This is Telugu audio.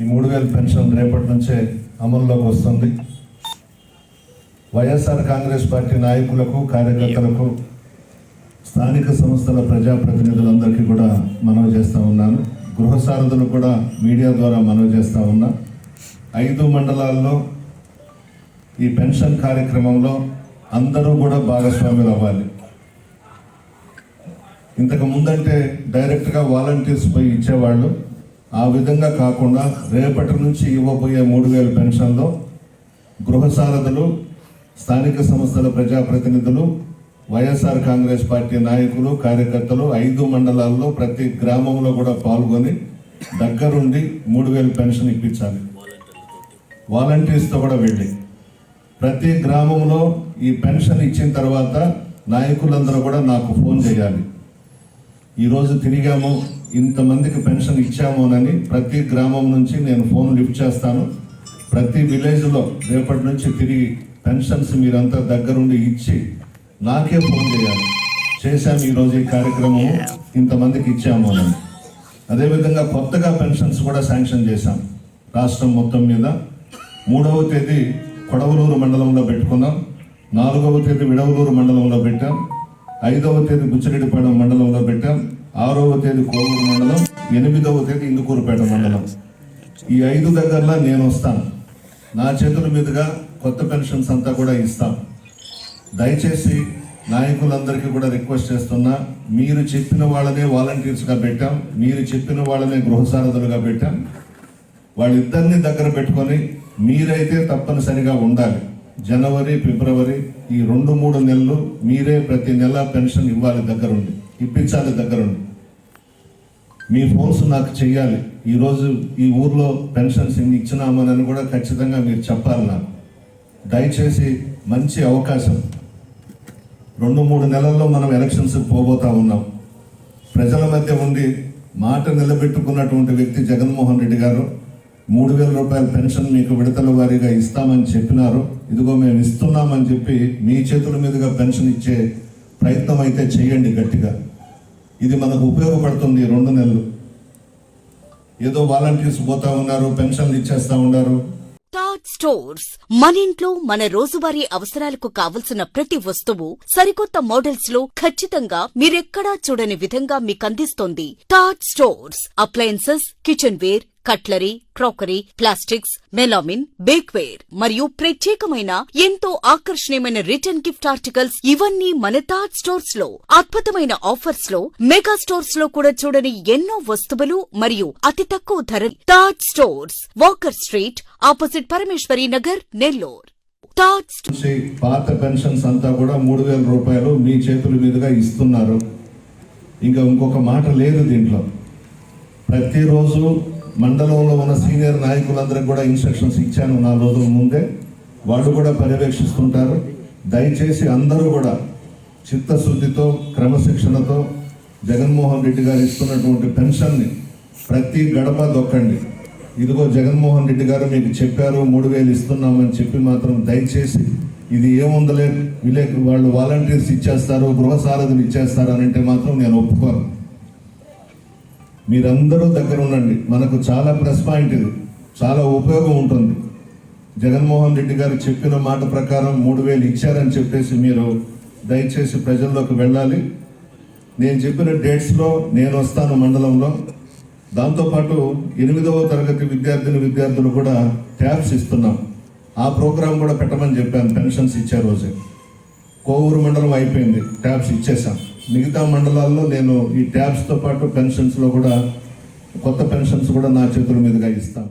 ఈ మూడు వేల పెన్షన్ రేపటి నుంచే అమల్లోకి వస్తుంది. వైఎస్ఆర్ కాంగ్రెస్ పార్టీ నాయకులకు కార్యకర్తలకు స్థానిక సంస్థల ప్రజాప్రతినిధులందరికీ కూడా మనవి చేస్తూ ఉన్నాను. గృహ సారథులు కూడా మీడియా ద్వారా మనవి చేస్తూ ఉన్నా. ఐదు మండలాల్లో ఈ పెన్షన్ కార్యక్రమంలో అందరూ కూడా భాగస్వాములు అవ్వాలి. ఇంతకు ముందంటే డైరెక్ట్గా వాలంటీర్స్ పోయి ఇచ్చేవాళ్ళు. ఆ విధంగా కాకుండా రేపటి నుంచి ఇవ్వబోయే మూడు వేల పెన్షన్లో గృహ సారథులు స్థానిక సంస్థల ప్రజాప్రతినిధులు వైఎస్ఆర్ కాంగ్రెస్ పార్టీ నాయకులు కార్యకర్తలు ఐదు మండలాల్లో ప్రతి గ్రామంలో కూడా పాల్గొని దగ్గరుండి మూడు వేలు పెన్షన్ ఇప్పించాలి. వాలంటీర్స్తో కూడా వెళ్ళి. ప్రతి గ్రామంలో ఈ పెన్షన్ ఇచ్చిన తర్వాత నాయకులందరూ కూడా నాకు ఫోన్ చేయాలి. ఈరోజు తిరిగాము. ఇంతమందికి పెన్షన్ ఇచ్చామోనని ప్రతి గ్రామం నుంచి నేను ఫోన్ లిఫ్ట్ చేస్తాను. ప్రతి విలేజ్లో రేపటి నుంచి తిరిగి పెన్షన్స్ మీరంతా దగ్గరుండి ఇచ్చి నాకే ఫోన్ చేయాలి. చేశాము ఈరోజు ఈ కార్యక్రమం ఇంతమందికి ఇచ్చాము అని అదేవిధంగా కొత్తగా పెన్షన్స్ కూడా శాంక్షన్ చేశాం. రాష్ట్రం మొత్తం మీద మూడవ తేదీ కొడవలూరు మండలంలో పెట్టుకున్నాం. నాలుగవ తేదీ విడవలూరు మండలంలో పెట్టాం. ఐదవ తేదీ బుచ్చిరెడ్డిపాలెం మండలంలో పెట్టాం. ఆరవ తేదీ కోవూరు మండలం ఎనిమిదవ తేదీ ఇందుకూరుపేట మండలం. ఈ ఐదు దగ్గరలో నేను వస్తాను నా చేతుల మీదుగా కొత్త పెన్షన్స్ అంతా కూడా ఇస్తాం. దయచేసి నాయకులందరికీ కూడా రిక్వెస్ట్ చేస్తున్నా మీరు చెప్పిన వాళ్ళనే వాలంటీర్స్గా పెట్టాం మీరు చెప్పిన వాళ్ళనే గృహసారథులుగా పెట్టాం. వాళ్ళిద్దరిని దగ్గర పెట్టుకొని మీరైతే తప్పనిసరిగా ఉండాలి. జనవరి ఫిబ్రవరి ఈ రెండు మూడు నెలలు మీరే ప్రతి నెల పెన్షన్ ఇవ్వాలి దగ్గరుండి. ఇప్పించాలి దగ్గరుండి. మీ ఫోన్స్ నాకు చెయ్యాలి. ఈరోజు ఈ ఊర్లో పెన్షన్స్ ఎన్ని ఇచ్చినామనని కూడా ఖచ్చితంగా మీరు చెప్పాలి నాకు. దయచేసి మంచి అవకాశం. రెండు మూడు నెలల్లో మనం ఎలక్షన్స్ పోబోతా ఉన్నాం. ప్రజల మధ్య ఉండి మాట నిలబెట్టుకున్నటువంటి వ్యక్తి జగన్మోహన్ రెడ్డి గారు మూడు వేల రూపాయల పెన్షన్ మీకు విడతల వారీగా ఇస్తామని చెప్పినారు. ఇదిగో మేము ఇస్తున్నామని చెప్పి మీ చేతుల మీదుగా పెన్షన్ ఇచ్చే ప్రయత్నం అయితే చేయండి గట్టిగా. ఇది మనకు ఉపయోగపడుతుంది రెండు నెలలు. ఏదో వాలంటీర్స్ పోతా ఉన్నారు పెన్షన్లు ఇచ్చేస్తా ఉన్నారు. టాట్ స్టోర్స్ మన ఇంట్లో మన రోజువారీ అవసరాలకు కావలసిన ప్రతి వస్తువు సరికొత్త మోడల్స్లో ఖచ్చితంగా మీరెక్కడా చూడని విధంగా మీకందిస్తోంది. Taught stores appliances kitchenware cutlery crockery plastics melamine bakeware మరియు ప్రత్యేకమైన ఎంతో ఆకర్షణీయమైన రిటర్న్ గిఫ్ట్ ఆర్టికల్స్ ఇవన్నీ మన తాజ్ స్టోర్స్లో అద్భుతమైన ఆఫర్స్లో మెగా స్టోర్స్లో కూడా చూడని ఎన్నో వస్తువులు మరియు అతి తక్కువ ధర Taj stores walker street opposite Parameshwari Nagar Nellore. Taj పాత పెన్షన్స్ అంతా కూడా మూడు వేల రూపాయలు మీ చేతుల మీదుగా ఇస్తున్నారు. ఇంకా ఇంకొక మాట లేదు దీంట్లో. ప్రతిరోజు మండలంలో ఉన్న సీనియర్ నాయకులందరికి కూడా ఇన్స్ట్రక్షన్స్ ఇచ్చాను. నా రోజుల ముందే వాళ్ళు కూడా పర్యవేక్షిస్తుంటారు. దయచేసి అందరూ కూడా చిత్తశుద్ధితో క్రమశిక్షణతో జగన్మోహన్ రెడ్డి గారు ఇస్తున్నటువంటి పెన్షన్ని ప్రతి గడప దొక్కండి. ఇదిగో జగన్మోహన్ రెడ్డి గారు మీకు చెప్పారు మూడు వేలు ఇస్తున్నామని చెప్పి మాత్రం దయచేసి ఇది ఏముందలే వీళ్ళే వాళ్ళు వాలంటీర్స్ ఇచ్చేస్తారు గృహ సారథులు ఇచ్చేస్తారు అని అంటే మాత్రం నేను ఒప్పుకోను. మీరందరూ దగ్గర ఉండండి మనకు చాలా ప్లస్ పాయింట్ ఇది. చాలా ఉపయోగం ఉంటుంది. జగన్మోహన్ రెడ్డి గారు చెప్పిన మాట ప్రకారం మూడు వేలు ఇచ్చారని చెప్పేసి మీరు దయచేసి ప్రజల్లోకి వెళ్ళాలి. నేను చెప్పిన డేట్స్లో నేను వస్తాను మండలంలో. దాంతోపాటు ఎనిమిదవ తరగతి విద్యార్థిని విద్యార్థులు కూడా ట్యాబ్స్ ఇస్తున్నాం. ఆ ప్రోగ్రాం కూడా పెట్టమని చెప్పాను. పెన్షన్స్ ఇచ్చే రోజే. కోవూరు మండలం అయిపోయింది. ట్యాబ్స్ ఇచ్చేసాం మిగతా మండలాల్లో నేను ఈ ట్యాబ్స్తో పాటు పెన్షన్స్లో కూడా కొత్త పెన్షన్స్ కూడా నా చేతుల మీదుగా ఇస్తాను.